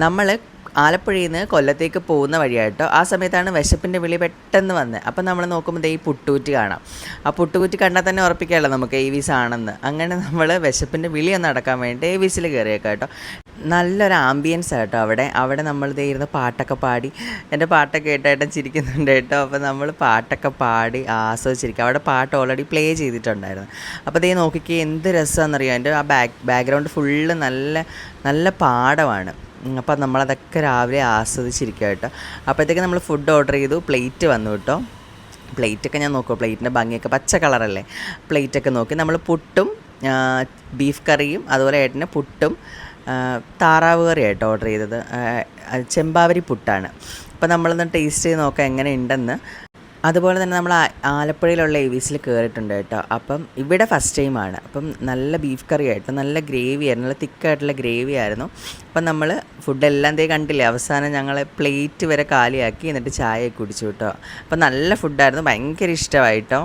നമ്മൾ ആലപ്പുഴയിൽ നിന്ന് കൊല്ലത്തേക്ക് പോകുന്ന വഴിയായിട്ടോ ആ സമയത്താണ് വിശപ്പിന്റെ വിളി പെട്ടെന്ന് വന്നത് അപ്പം നമ്മൾ നോക്കുമ്പോൾ ഈ പുട്ടുകുറ്റി കാണാം. ആ പുട്ടുകുറ്റി കണ്ടാൽ തന്നെ ഉറപ്പിക്കാമല്ലോ നമുക്ക് ഈ ആണെന്ന് അങ്ങനെ നമ്മൾ വിശപ്പിന്റെ വിളി ഒന്ന് അടക്കാൻ വേണ്ടി വിസിൽ കയറിയേക്കാം കേട്ടോ. നല്ലൊരു ആംബിയൻസ് ആട്ടോ അവിടെ. അവിടെ നമ്മൾ ഇരുന്ന് പാട്ടൊക്കെ പാടി. എന്റെ പാട്ടൊക്കെ കേട്ടായിട്ട് ചിരിക്കുന്നുണ്ട് കേട്ടോ. അപ്പോൾ നമ്മൾ പാട്ടൊക്കെ പാടി ആസ്വദിച്ചിരിക്കുക അവിടെ പാട്ട് ഓൾറെഡി പ്ലേ ചെയ്തിട്ടുണ്ടായിരുന്നു. അപ്പോൾ ദേ നോക്കിക്കേ എന്ത് രസമാണെന്നറിയാം എന്റെ ആ ബാക്ക് ബാക്ക്ഗ്രൗണ്ട് ഫുള്ള് നല്ല നല്ല പാടമാണ് ഉം, അപ്പം നമ്മളതൊക്കെ രാവിലെ ആസ്വദിച്ചിരിക്കുക കേട്ടോ അപ്പോഴത്തേക്ക് നമ്മൾ ഫുഡ് ഓർഡർ ചെയ്തു. പ്ലേറ്റ് വന്നു കേട്ടോ. പ്ലേറ്റൊക്കെ ഞാൻ നോക്കുമോ പ്ലേറ്റിന്റെ ഭംഗിയൊക്കെ. പച്ച കളറല്ലേ? പ്ലേറ്റൊക്കെ നോക്കി. നമ്മൾ പുട്ടും ബീഫ് കറിയും അതുപോലെ ഏട്ടന് പുട്ടും താറാവ് കറിയായിട്ട് ഓർഡർ ചെയ്തത്. ചെമ്പാവരി പുട്ടാണ്. അപ്പോൾ നമ്മളൊന്ന് ടേസ്റ്റ് ചെയ്ത് നോക്കാം എങ്ങനെ ഉണ്ടെന്ന്. അതുപോലെ തന്നെ നമ്മൾ ആലപ്പുഴയിലുള്ള ഏവീസിൽ കയറിയിട്ടുണ്ട് കേട്ടോ. അപ്പം ഇവിടെ ഫസ്റ്റ് ടൈമാണ് അപ്പം നല്ല ബീഫ് കറി ആയിട്ട് നല്ല ഗ്രേവി ആയിരുന്നു. നല്ല തിക്കായിട്ടുള്ള ഗ്രേവി ആയിരുന്നു. അപ്പം നമ്മൾ ഫുഡെല്ലാം തേ കണ്ടില്ലേ? അവസാനം ഞങ്ങൾ പ്ലേറ്റ് വരെ കാലിയാക്കി എന്നിട്ട് ചായ കുടിച്ചു കേട്ടോ. അപ്പം നല്ല ഫുഡായിരുന്നു ഭയങ്കര ഇഷ്ടമായിട്ടോ.